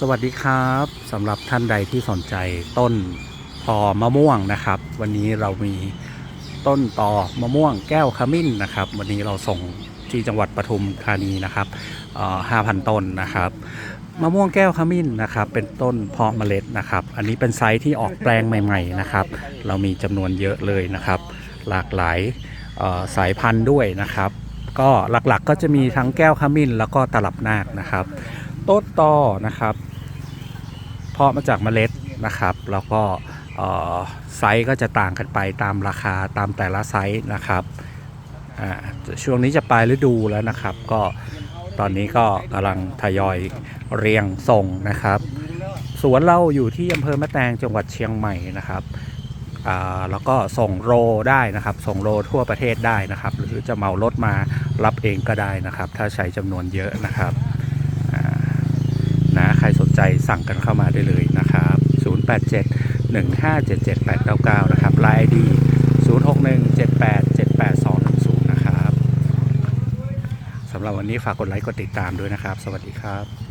สวัสดีครับสำหรับท่านใดที่สนใจต้นตอมะม่วงนะครับ วันนี้เรามีต้นตอมะม่วงแก้วขมิ้นนะครับ วันนี้เราส่งที่จังหวัดปทุมธานีนะครับห้าพันต้นนะครับมะม่วงแก้วขมิ้นนะครับ เป็นต้นเพาะเมล็ดนะครับ อันนี้เป็นไซส์ที่ออกแปลงใหม่ ๆนะครับ เรามีจำนวนเยอะเลยนะครับ หลากหลายสายพันธุ์ด้วยนะครับ ก็หลักๆก็จะมีทั้งแก้วขมิ้นแล้วก็ตลับนาคนะครับ ต้นตอนะครับ เพาะมาจากเมล็ดนะครับ แล้วก็ไซส์ก็จะต่างกันไปตามราคาตามแต่ละไซส์นะครับอ่าช่วงนี้จะปลายฤดูแล้วนะครับ ก็ตอนนี้ก็กำลังทยอยเรียงส่งนะครับ สวนเราอยู่ที่อำเภอแม่แตงจังหวัดเชียงใหม่นะครับอ่าแล้วก็ส่งโรได้นะครับ ส่งโรทั่วประเทศได้นะครับ หรือจะเหมารถมารับเองก็ได้นะครับ ถ้าใช้จำนวนเยอะนะครับ ใสนใจสั่งกันเข้ามาได้เลยนะครับ 087 1577 899 นะครับไลน์ดี061 78 78 210 นะครับสำหรับวันนี้ฝากกดไลค์กดติดตามด้วยนะครับ สวัสดีครับ